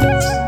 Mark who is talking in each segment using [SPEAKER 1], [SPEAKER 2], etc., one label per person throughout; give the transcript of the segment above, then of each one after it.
[SPEAKER 1] Thank you.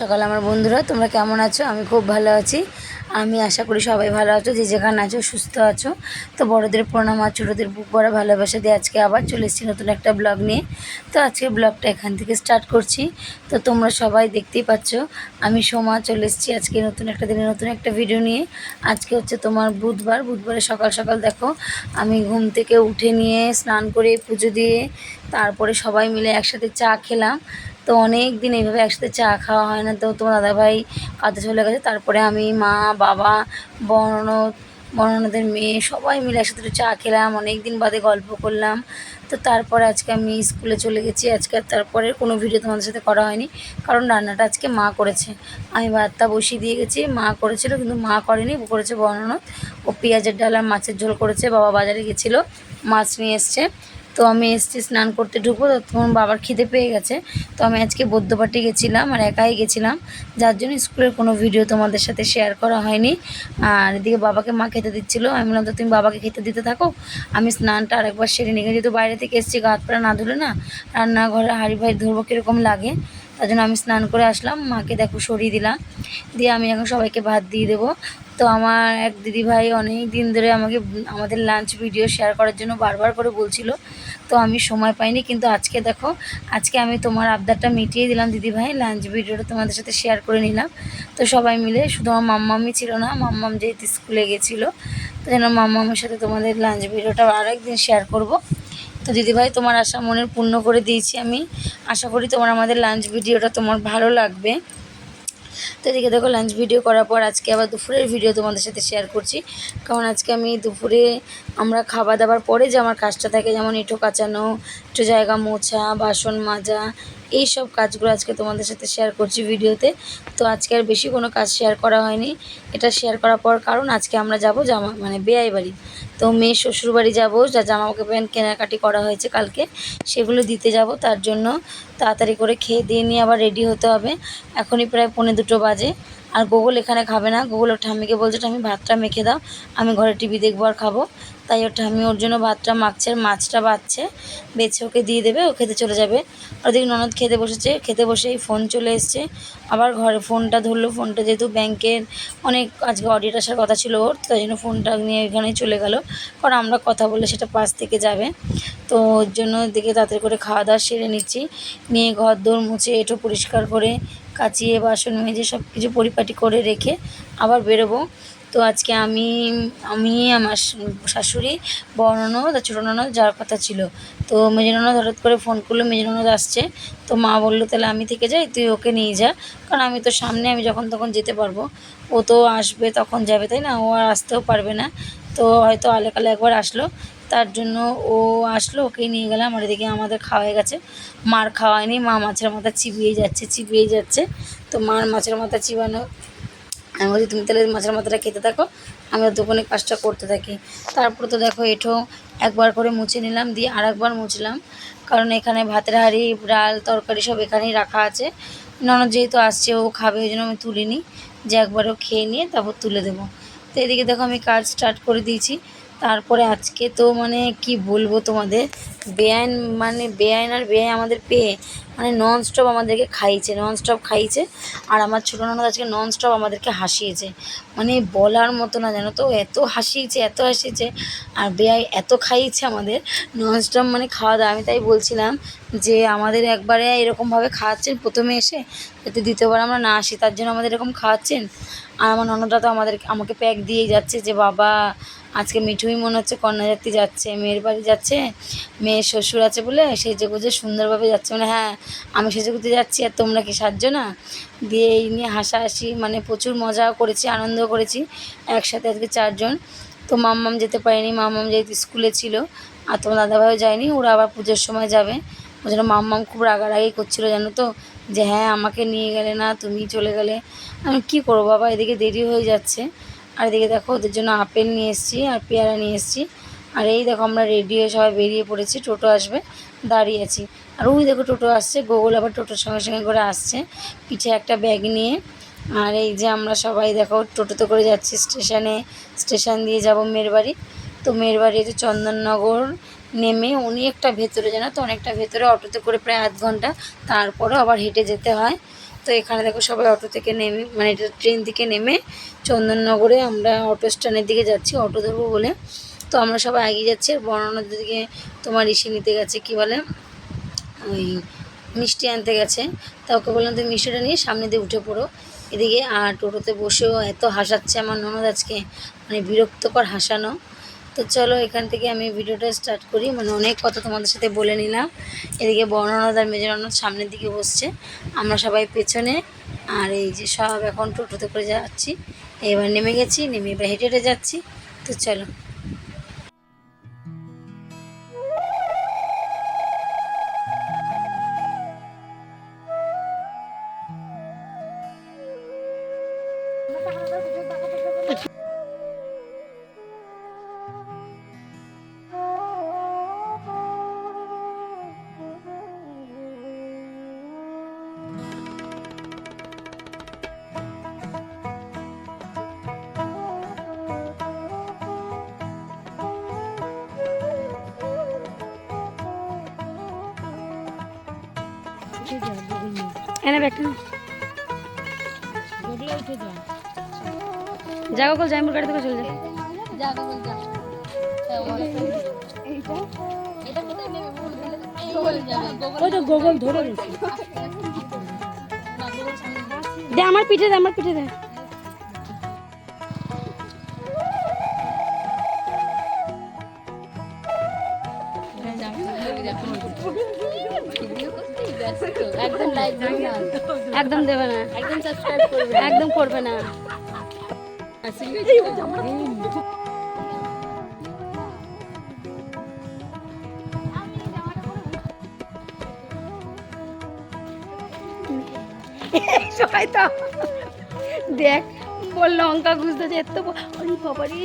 [SPEAKER 1] সকাল, আমার বন্ধুরা, তোমরা কেমন আছো? আমি খুব ভালো আছি। আমি আশা করি সবাই ভালো আছো, যে যেখানে আছো, সুস্থ আছো। তো বড়দের প্রণাম আর ছোটোদের বুক ভরা ভালোবাসা দিয়ে আজকে আবার চলে এসেছি নতুন একটা ব্লগ নিয়ে। তো আজকে ব্লগটা এখান থেকে স্টার্ট করছি। তো তোমরা সবাই দেখতেই পাচ্ছ, আমি সোমা চলে এসেছি আজকে নতুন একটা দিনে, নতুন একটা ভিডিও নিয়ে। আজকে হচ্ছে তোমার বুধবার। বুধবারে সকাল সকাল দেখো, আমি ঘুম থেকে উঠে নিয়ে স্নান করে পুজো দিয়ে, তারপরে সবাই মিলে একসাথে চা খেলাম। তো অনেক দিন এইভাবে একসাথে চা খাওয়া হয় না। তো তোমার দাদাভাই কাজে চলে গেছে। তারপরে আমি, মা, বাবা বর্ণদ বর্ণদের মেয়ে সবাই মিলে একসাথে চা খেলাম। অনেক দিন বাদে গল্প করলাম। তো তারপরে আজকে আমি স্কুলে চলে গেছি। আজকে আর তারপরে কোনো ভিডিও তোমাদের সাথে করা হয়নি। কারণ রান্নাটা আজকে মা করেছে। আমি ভাতটা বসিয়ে দিয়ে গেছি। মা করেছিল, কিন্তু মা করেনি। করেছে বর্ণনদ ও পেঁয়াজের ডাল আর মাছের ঝোল করেছে। বাবা বাজারে গেছিল। মাছ নিয়ে এসছে। তো আমি এসছি, স্নান করতে ঢুকবো তখন বাবার খিদে পেয়ে গেছে। তো আমি আজকে বৌদ্ধপাটি গেছিলাম আর একাই গেছিলাম। যার জন্য স্কুলের কোনো ভিডিও তোমাদের সাথে শেয়ার করা হয়নি। আর এদিকে বাবাকে মা খেতে দিচ্ছিল। আমি বললাম, তো তুমি বাবাকে খেতে দিতে থাকো। আমি স্নানটা আরেকবার সেরে নিয়ে যেহেতু বাইরে থেকে এসেছি, গা হাত পা না ধুলে না, রান্নাঘরে হাড়ি ভাই ধরবো কীরকম লাগে। তার জন্য আমি স্নান করে আসলাম। মাকে দেখো সরিয়ে দিলাম। দিয়ে আমি এখন সবাইকে ভাত দিয়ে দেবো। তো আমার এক দিদিভাই অনেক দিন ধরে আমাকে, আমাদের লাঞ্চ ভিডিও শেয়ার করার জন্য বারবার করে বলছিল, তো আমি সময় পাইনি, কিন্তু আজকে দেখো, আজকে আমি তোমার আবদারটা মিটিয়ে দিলাম দিদিভাই লাঞ্চ ভিডিওটা তোমাদের সাথে শেয়ার করে নিলাম। তো সবাই মিলে, শুধু আমার মাম্মামি ছিল না, মাম্মাম যেহেতু স্কুলে গেছিল, তো যেন মাম্মামের সাথে তোমাদের লাঞ্চ ভিডিওটা আরেকদিন শেয়ার করব। তো দিদিভাই, তোমার আশা মনের পূর্ণ করে দিয়েছি আমি। আশা করি তোমার আমাদের লাঞ্চ ভিডিওটা তোমার ভালো লাগবে। তো এদিকে দেখো লাঞ্চ ভিডিও করার পর আজকে আবার দুপুরের ভিডিও তোমাদের সাথে শেয়ার করছি। কারণ আজকে আমি দুপুরে আমরা খাওয়া দাওয়ার পরে যে আমার কাজটা থাকে, যেমন এঁটো কাচানো, একটু জায়গা মোছা, বাসন মাজা এই সব কাজগুলো আজকে তোমাদের সাথে শেয়ার করছি ভিডিওতে তো। আজকে আর বেশি কোনো কাজ শেয়ার করা হয়নি। এটা শেয়ার করার পর কারণ আজকে আমরা যাব জামা মানে বেয়াই বাড়ি। তো মেয়ে শ্বশুরবাড়ি যাব, যা জামা প্যান্ট কেনাকাটি করা হয়েছে কালকে, সেগুলো দিতে যাব, তার জন্য তাড়াতাড়ি করে খেয়ে দিয়ে নিয়ে আবার রেডি হতে হবে। এখনই প্রায় পৌনে দুটো বাজে। আর গোগল এখানে খাবে না। গোগল ওর ঠাম্মিকে বলছে, ঠাম্মি, ভাতটা মেখে দাও। আমি ঘরে টিভি দেখব আর খাব। তাই ওর ঠাম্মি ওর জন্য ভাতটা মাখছে আর মাছটা বাচ্ছে বেছে ওকে দিয়ে দেবে, ও খেতে চলে যাবে। ওদিকে ননদ খেতে বসেছে। খেতে বসেই ফোন চলে এসছে। আবার ঘরে ফোনটা ধরলো। ফোনটা যেহেতু ব্যাংকের অনেক আজকে অডিট আসার কথা ছিল ওর, তাই জন্য ফোনটা নিয়ে এখানেই চলে গেল। কারণ আমরা কথা বলে সেটা পাশ থেকে যাবে। তো ওর জন্য দিকে তাড়াতাড়ি করে খাওয়া দাওয়া সেরে নিচ্ছি। নিয়ে ঘর দৌড় মুছে এঁটো পরিষ্কার করে কাচিয়ে বাসন মেজে সব কিছু পরিপাটি করে রেখে আবার বেরোবো। তো আজকে আমি আমি, আমার শাশুড়ি, বড় ননদ আর ছোটো ননদ যাওয়ার কথা ছিল। তো মেজো ননদ হঠাৎ করে ফোন করল, মেজো ননদ আসছে। তো মা বলল, তাহলে আমি থেকে যাই, তুই ওকে নিয়ে যা। কারণ আমি তো সামনে, আমি যখন তখন যেতে পারব। ও তো আসবে, তখন যাবে, তাই না? ও আর আসতেও পারবে না। তো হয়তো আলেকালে একবার আসলো। তার জন্য ও আসলো, ওকেই নিয়ে গেলাম। আর এদিকে আমাদের খাওয়া গেছে। মার খাওয়ায়নি মা মাছের মাথা চিবিয়ে যাচ্ছে চিবিয়ে যাচ্ছে। তো মার মাছের মাথা চিবানো, আমি বলছি, তুমি তাহলে মাছের মাথাটা খেতে থাকো আমি দোকানে কাজটা করতে থাকি। তারপরে তো দেখো, এঠো একবার করে মুছে নিলাম, দিয়ে আর একবার মুছলাম। কারণ এখানে ভাতের হাঁড়ি, ডাল, তরকারি সব এখানেই রাখা আছে। ননদ যেহেতু আসছে, ও খাবে, ওই জন্য আমি তুলিনি। যে একবারও খেয়ে নিয়ে তারপর তুলে দেবো। তো এদিকে দেখো, আমি কাজ স্টার্ট করে দিয়েছি। তারপরে আজকে তো মানে কি বলব তোমাদের? বেআইন মানে বেআইন আর বেআই আমাদের পেয়ে মানে নন স্টপ আমাদেরকে খাইয়েছে নন স্টপ খাইয়েছে আর আমার ছোটো ননদ আজকে নন স্টপ আমাদেরকে হাসিয়েছে। মানে বলার মতো না, জানো তো? এত হাসিয়েছে এত হাসিয়েছে। আর বেআই এত খাইয়েছে আমাদের নন স্টপ মানে খাওয়া দাওয়া। আমি তাই বলছিলাম যে আমাদের একবারে এরকমভাবে খাওয়াচ্ছেন প্রথমে এসে, যাতে দ্বিতীয়বার আমরা না আসি, তার জন্য আমাদের এরকম খাওয়াচ্ছেন। আর আমার ননদরা তো আমাদের আমাকে প্যাক দিয়েই যাচ্ছে যে, বাবা আজকে মিঠুই মনে হচ্ছে কন্যাযাত্রী যাচ্ছে, মেয়ের বাড়ি যাচ্ছে, মেয়ের শ্বশুর আছে বলে সেজে গুজে সুন্দরভাবে যাচ্ছে। মানে হ্যাঁ আমি সেজে গুজে যাচ্ছি আর তোমরা কি সাহায্য না? দিয়ে এই নিয়ে হাসাহাসি মানে প্রচুর মজা করেছি, আনন্দ করেছি একসাথে আজকে চারজন। তো মাম্মাম যেতে পারেনি, মাম্মাম যেহেতু স্কুলে ছিল আর তোমার দাদাভাইও যায়নি, ওরা আবার পুজোর সময় যাবে। ওই জন্য মাম্মাম খুব রাগারাগি করছিল, জানো তো, যে হ্যাঁ আমাকে নিয়ে গেলে না তুমি চলে গেলে। আমি কী করব, বাবা, এদিকে দেরি হয়ে যাচ্ছে। আর এদিকে দেখো, ওদের জন্য আপেল নিয়ে এসেছি আর পেয়ারা নিয়ে এসেছি। আর এই দেখো, আমরা রেডি হয়ে সবাই বেরিয়ে পড়েছি। টোটো আসবে, দাঁড়িয়ে আছি। আর ওই দেখো, টোটো আসছে গোগল আবার টোটোর সঙ্গে সঙ্গে করে আসছে। পিঠে একটা ব্যাগ নিয়ে। আর এই যে আমরা সবাই দেখো, টোটোতে করে যাচ্ছি স্টেশনে স্টেশন দিয়ে যাব মেয়ের বাড়ি তো মেয়ের বাড়ি হচ্ছে চন্দননগর নেমে অনেকটা ভেতরে, জানো তো? অনেকটা ভেতরে, অটোতে করে প্রায় আধ ঘণ্টা। তারপরে আবার হেঁটে যেতে হয়। তো এখানে দেখো সবাই অটো থেকে নেমে মানে এটা ট্রেন থেকে নেমে চন্দননগরে আমরা অটো স্ট্যান্ডের দিকে যাচ্ছি, অটো ধরবো বলে। তো আমরা সবাই এগিয়ে যাচ্ছি, আর দিকে তোমার ইসে নিতে গেছে, কি বলে? ওই মিষ্টি আনতে গেছে। তা ওকে বললাম, তুমি মিষ্টিটা নিয়ে সামনে দিয়ে উঠে পড়ো এদিকে, আর টোটোতে বসেও এত হাসাচ্ছে আমার ননদ আজকে। মানে বিরক্তকর হাসানো। তো চলো এখান থেকে আমি ভিডিওটা স্টার্ট করি। মানে অনেক কথা তোমাদের সাথে বলে নিলাম। এদিকে বর্ণনাথ আর মেজরানন্দ সামনের দিকে বসছে। আমরা সবাই পেছনে। আর এই যে সব এখন টোটোতে করে যাচ্ছি। এবার নেমে গেছি, নেমে এবার হেঁটে হেঁটে যাচ্ছি। তো চলো। এনে ব্যাগটা জাগো কল জাইমুর গাড়ি থেকে চলে যা। ওই তো গোগল ধরে রয়েছে। দে আমার পিঠে দে আমার পিঠে দে।
[SPEAKER 2] একদম
[SPEAKER 1] দেবে না।
[SPEAKER 2] একদম সাবস্ক্রাইব করবে
[SPEAKER 1] একদম করবে না। সবাই তো দেখ বল লঙ্কা খুঁজতে যে এত ব- আরে বাবারে।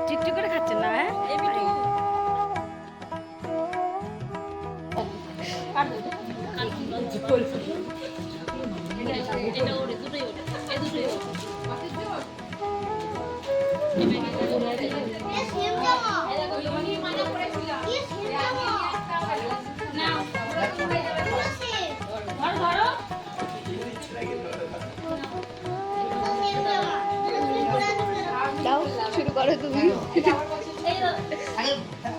[SPEAKER 1] একটু একটু করে খাচ্ছেন
[SPEAKER 3] শুরু করো তুমি।
[SPEAKER 2] এই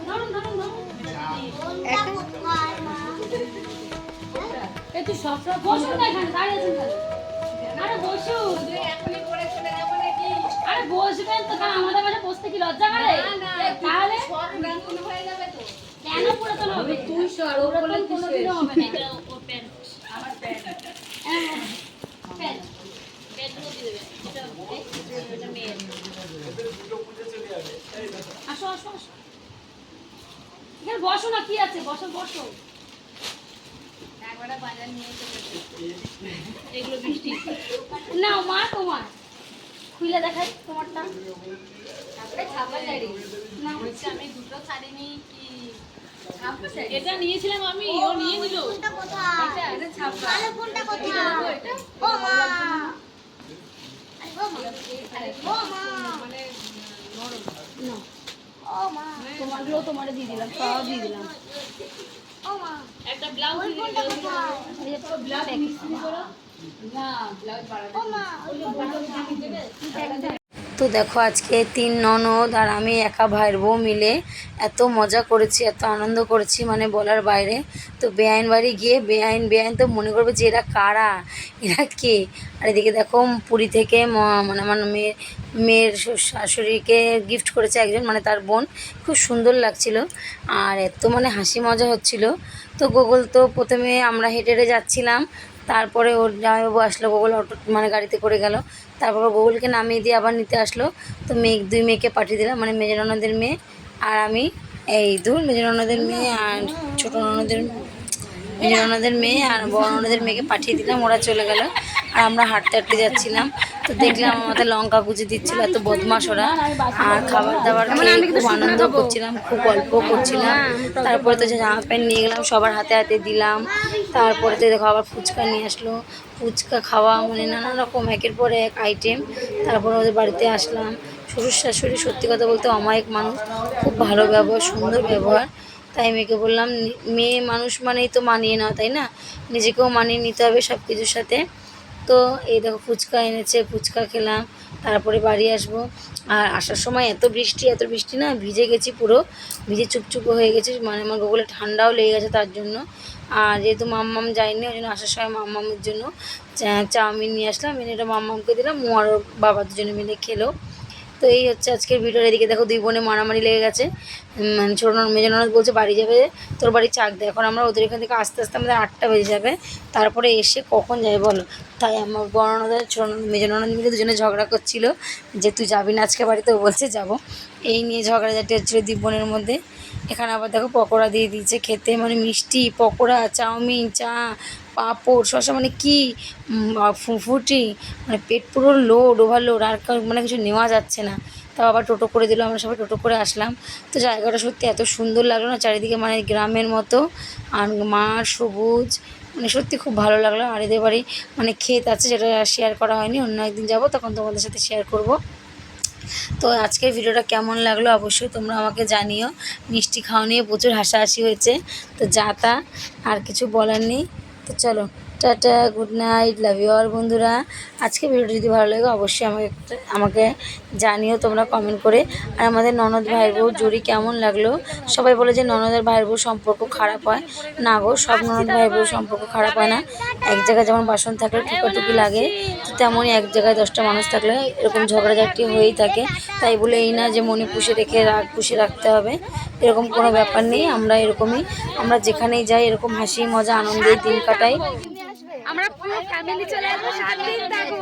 [SPEAKER 2] ধরুন ধরুন ধরুন এই তুই সব সব বসুন না এখানে দাঁড়িয়ে আছেন খালি। আরে আরে বসবেন তো কারণ আমাদের মাঝে বসতে কি লজ্জা করে? তাহলে? কেন পুরাতন হবে? তুই সর পুরাতন কোনোদিনও হবে না। ওর প্যান্ট। আমার হ্যাঁ। প্যান্ট প্যান্টগুলো দিয়ে দেবে এটা এই, এটা মেয়ের আসো আসো আসো এখানে বসো না কি আছে বসো বসো এগুলো বৃষ্টি না মা তোমার খুলে দেখাই তোমারটা আমি দুটো ছাড়িনি কি এটা নিয়েছিলাম আমি ও নিয়ে নিল এটা এটা ছাপা।
[SPEAKER 3] ও মা
[SPEAKER 1] তোমারগুলো তোমার দিয়ে দিলাম সব দিয়ে দিলাম
[SPEAKER 2] ব্লাউজ
[SPEAKER 1] তো দেখো আজকে তিন ননদ আর আমি একা ভাইয়ের বউ মিলে এত মজা করেছি, এত আনন্দ করেছি মানে বলার বাইরে। তো বেআইন বাড়ি গিয়ে বেআইন বেআইন তো মনে করবে যে এরা কারা? এরা কে? আর এদিকে দেখো পুরী থেকে মানে আমার মেয়ের মেয়ের শাশুড়িকে গিফট করেছে একজন মানে তার বোন। খুব সুন্দর লাগছিল। আর এত মানে হাসি মজা হচ্ছিল। তো গোগল তো প্রথমে আমরা হেঁটে হেঁটে যাচ্ছিলাম। তারপরে ওর জামাইবাবু আসলো, গোগল অটো মানে গাড়িতে করে গেল। তারপর বউলকে নামিয়ে দিয়ে আবার নিতে আসলো। তো মেয়ে, দুই মেয়েকে পাঠিয়ে দিলাম মানে মেজর ননদের মেয়ে আর আমি। এই দূর মেজর ননদের মেয়ে আর ছোটো ননদের মেজর ননদের মেয়ে আর বড় ননদের মেয়েকে পাঠিয়ে দিলাম, ওরা চলে গেল। আর আমরা হাঁটতে হাঁটতে যাচ্ছিলাম। তো দেখলাম আমাদের লঙ্কা কুচি দিচ্ছিল এত বদমাস ওরা। আর খাবার দাবার খেয়ে খুব আনন্দ করছিলাম খুব গল্প করছিলাম। তারপরে তো জামা প্যান্ট নিয়ে গেলাম সবার হাতে হাতে দিলাম। তারপরে তো দেখো আবার ফুচকা নিয়ে আসলো। ফুচকা খাওয়া মানে নানা রকম একের পর এক আইটেম তারপরে ওদের বাড়িতে আসলাম। শ্বশুর শাশুড়ি সত্যি কথা বলতে অমায়িক মানুষ খুব ভালো ব্যবহার সুন্দর ব্যবহার। তাই মেয়েকে বললাম মেয়ে মানুষ মানেই তো মানিয়ে নাও তাই না? নিজেকেও মানিয়ে নিতে হবে সব কিছুর সাথে। তো এই দেখো ফুচকা এনেছে, ফুচকা খেলাম, তারপরে বাড়ি আসব। আর আসার সময় এত বৃষ্টি এত বৃষ্টি না, ভিজে গেছি পুরো, ভিজে চুপচুপো হয়ে গেছি মানে আমার গোগলে ঠান্ডাও লেগে গেছে তার জন্য। আর যেহেতু মাম্মাম যায়নি, ওই জন্য আসার সময় মাম্মামের জন্য চাউমিন নিয়ে আসলাম এনে এটা মাম্মামকে দিলাম, ও আর ওর বাবা দুজনে মিলে খেলো। তো এই হচ্ছে আজকের ভিডিওর এদিকে দেখো দুই বোনে মারামারি লেগে গেছে। মানে ছোটো মেজো বলছে বাড়ি যাবে, তোর বাড়ি চাক দে। এখন আমরা ওদের এখান থেকে আস্তে আস্তে আমাদের আটটা বেজে যাবে। তারপরে এসে কখন যাবে বলো? তাই আমার বড় ছোটো ননদ মিলে দুজনে ঝগড়া করছিল যে তুই যাবি না আজকে বাড়িতে? ও বলছে, যাব। এই নিয়ে ঝগড়াঝাটি হচ্ছিল দুই বোনের মধ্যে। এখানে আবার দেখো পকোড়া দিয়ে দিয়েছে খেতে। মানে মিষ্টি, পকোড়া, চাউমিন, চা পাঁপড় শসা মানে কি? ফুফুটি মানে পেট পুরো লোড ওভারলোড আর মানে কিছু নেওয়া যাচ্ছে না। তাও আবার টোটো করে দিল, আমরা সবাই টোটো করে আসলাম। তো জায়গাটা সত্যি এত সুন্দর লাগল না, চারিদিকে মানে গ্রামের মতো। আর মাঠ সবুজ মানে সত্যি খুব ভালো লাগল। আর এদের বাড়ি মানে ক্ষেত আছে, যেটা শেয়ার করা হয়নি, অন্য একদিন যাব, তখন তোমাদের সাথে শেয়ার করব। তো আজকের ভিডিওটা কেমন লাগল অবশ্যই তোমরা আমাকে জানিও। মিষ্টি খাওয়া নিয়ে প্রচুর হাসাহাসি হয়েছে। তো যা তা, আর কিছু বলার নেই। তো চলো tata good night love you all বন্ধুরা। আজকে ভিডিওটা যদি ভালো লাগে, অবশ্যই আমাকে আমাকে জানিও, তোমরা কমেন্ট করে। আর আমাদের ননদ ভাইয়ের বউ জুড়ি কেমন লাগল? সবাই বলে যে ননদের ভাইয়ের বউ সম্পর্ক খারাপ হয়। না গো, সব ননদ ভাইয়ের বউ সম্পর্ক খারাপ হয় না। এক জায়গায় যেমন বাসন থাকলে টুকাটুকি লাগে, তো তেমনই এক জায়গায় দশটা মানুষ থাকলে এরকম ঝগড়াঝাটি হয়েই থাকে। তাই বলে এই না যে মনে পুষে রেখে রাগ পুষে রাখতে হবে। এরকম কোনো ব্যাপার নেই, আমরা এরকমই। আমরা যেখানেই যাই, এরকম হাসি, মজা, আনন্দে দিন কাটাই।
[SPEAKER 3] আমরা পুরো ফ্যামিলি চলে আসব সাত দিন থাকব।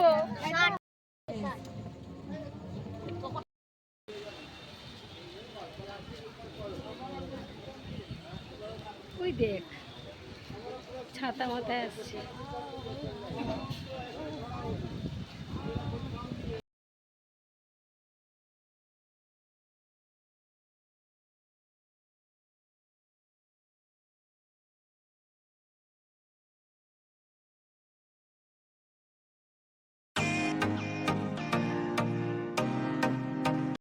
[SPEAKER 1] ওই দেখ ছাতা মাথায় আসছে।